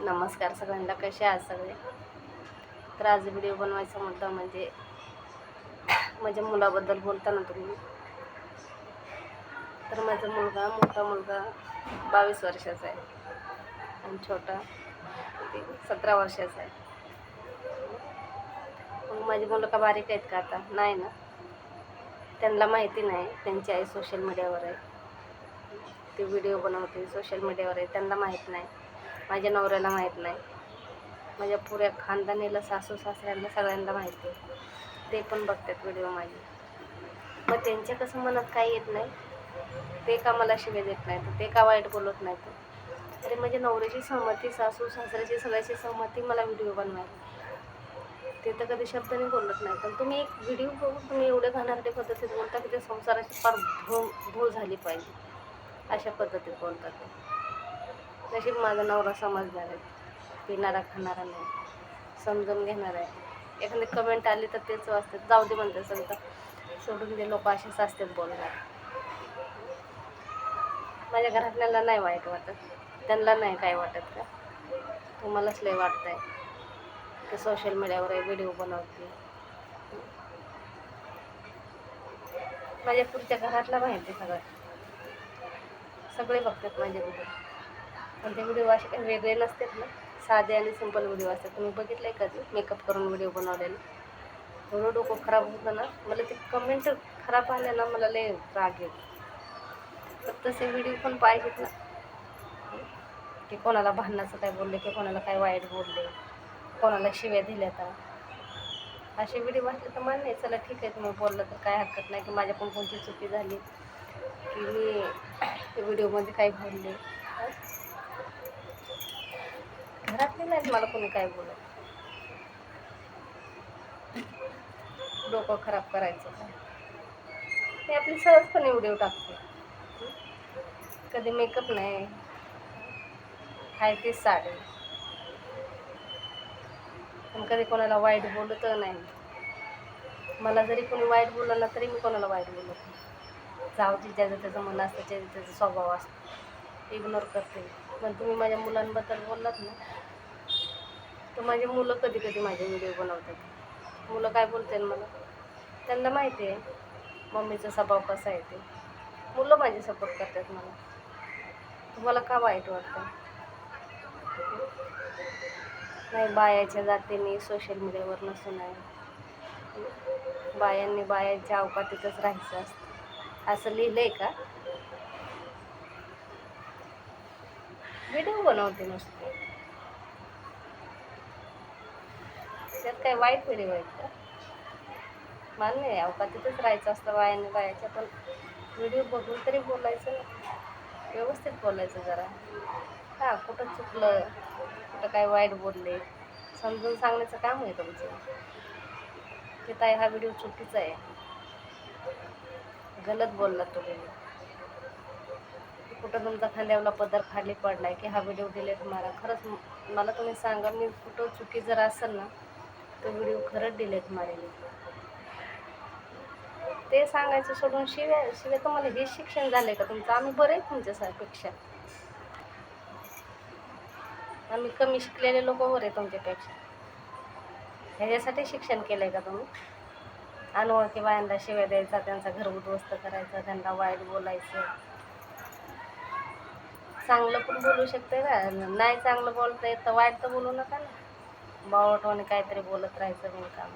नमस्कार सगळ्यांना कसे आहात सगळे? तर आज व्हिडिओ बनवायचा मुद्दा म्हणजे माझ्या मुलाबद्दल बोलताना तुम्ही. तर माझा मुलगा मोठा मुलगा बावीस वर्षाचा आहे. आणि छोटा ते सतरा वर्षाचा आहे. मग माझी मुलं का बारीक आहेत का आता? नाही ना. त्यांना माहिती नाही. त्यांची आई सोशल मीडियावर आहे. ती व्हिडिओ बनवते सोशल मीडियावर आहे. त्यांना माहीत नाही. माझ्या नवऱ्याला माहीत नाही. माझ्या पुऱ्या खानदानीला सासू सासऱ्यांना सगळ्यांना माहिती आहे. ते पण बघतात व्हिडिओ माझे मग त्यांच्या कसं मनात काही येत नाही. ते का मला शिवे देत नाहीत? ते का वाईट बोलत नाहीत? अरे माझ्या नवऱ्याची सहमती सासू सासऱ्याची सगळ्याची सहमती मला व्हिडिओ बनवायला. ते तर कधी शब्दाने बोलत नाही. पण तुम्ही एक व्हिडिओ बघून तुम्ही एवढे घाणारडे पद्धतीत बोलता की ते संसाराची फार भू भूल झाली पाहिजे. अशा पद्धतीत बोलतात ते. नशीब माझा नवरा समजदार आहे. पिणारा खाणारा नाही. समजून घेणार आहे. एखादी कमेंट आली तर तेच वाचतात. जाऊ दे म्हणते सगळं सोडून दे. लोक असेच असतात बोलणार. माझ्या घरातल्याला नाही वाईट वाटत. त्यांना नाही काय वाटत का? तुम्हालाच लय वाटतंय. ते सोशल मीडियावर व्हिडिओ बनवते माझ्या पुढच्या घरातला माहिती सगळं. सगळे बघतात माझे पण ते व्हिडिओ असे काही वेगळे नसतात ना. साधे आणि सिंपल व्हिडिओ असतात. तुम्ही बघितलं आहे कधी मेकअप करून व्हिडिओ बनवलेले? एवढं डोकं खराब होतं ना. मला ते कमेंट खराब आले ना मला लय राग येतो. तर तसे व्हिडिओ पण पाहिजेत ना. की कोणाला भांडणाचं काय बोलले की कोणाला काय वाईट बोलले कोणाला शिव्या दिल्या तर. असे व्हिडिओ वाटले तर मान्य आहे. चला ठीक आहे. तुम्ही बोललं तर काय हरकत नाही की माझ्या पण कोणती चुकी झाली की मी व्हिडिओमध्ये काय बोलले. घरातले नाहीत मला कोणी काय बोलत. डोकं खराब करायचं. काय ते आपली सहजपणे व्हिडिओ टाकते. कधी मेकअप नाही. हाय तीच साडी. पण कधी कोणाला वाईट बोलत नाही. मला जरी कोणी वाईट बोललं ना तरी मी कोणाला वाईट बोलत नाही. जाऊ ज्याचं त्याचं मन असतं ज्याचं त्याचा स्वभाव असतो. इग्नोर करते. पण तुम्ही माझ्या मुलांबद्दल बोललात ना तर माझे मुलं कधी कधी माझे व्हिडिओ बनवतात. मुलं काय बोलतील मला? त्यांना माहिती आहे मम्मीचा स्वभाव कसा आहे ते. मुलं माझे सपोर्ट करतात मला. तुम्हाला का वाईट वाटतं? नाही बायाच्या जातीने सोशल मीडियावर नसून आहे. बायांनी बायांच्या अवकातीतच राहायचं असतं. असं लिहिलं आहे का? व्हिडिओ बनवते मस्त त्यात काय वाईट व्हिडिओ आहेत का? मान्य आहे अवकातीतच राहायचं असतं वायाने बायाच्या पण व्हिडिओ बघून तरी बोलायचं व्यवस्थित बोलायचं जरा. हां कुठं चुकलं कुठं काय वाईट बोलले समजून सांगण्याचं काम आहे तुमचं. की ताई हा व्हिडिओ चुकीचा आहे. गलत बोलला तुम्ही. कुठं तुमचा खांद्यावला पदर खाली पडलाय की हा व्हिडिओ डिलीट मारा. खरंच मला तुम्ही सांगा मी कुठं चुकी जर असेल ना तो व्हिडिओ खरंच डिलीट मारेल. ते सांगायचं सोडून शिव्या शिव्या तुम्हाला हे शिक्षण झालंय का तुमचं? आम्ही बरं आहे तुमच्यापेक्षा आम्ही कमी शिकलेले लोक बरं आहे तुमच्यापेक्षा. ह्याच्यासाठी शिक्षण केलं आहे का तुम्ही? अनोळखी बायांना शिव्या द्यायचा त्यांचा घर उद्ध्वस्त करायचा त्यांना वाईट बोलायचं. चांगलं पण बोलू शकते ना. नाही चांगलं बोलता येत तर वाईट तर बोलू नका ना. बावटवाने काहीतरी बोलत राहायचं बिनकाम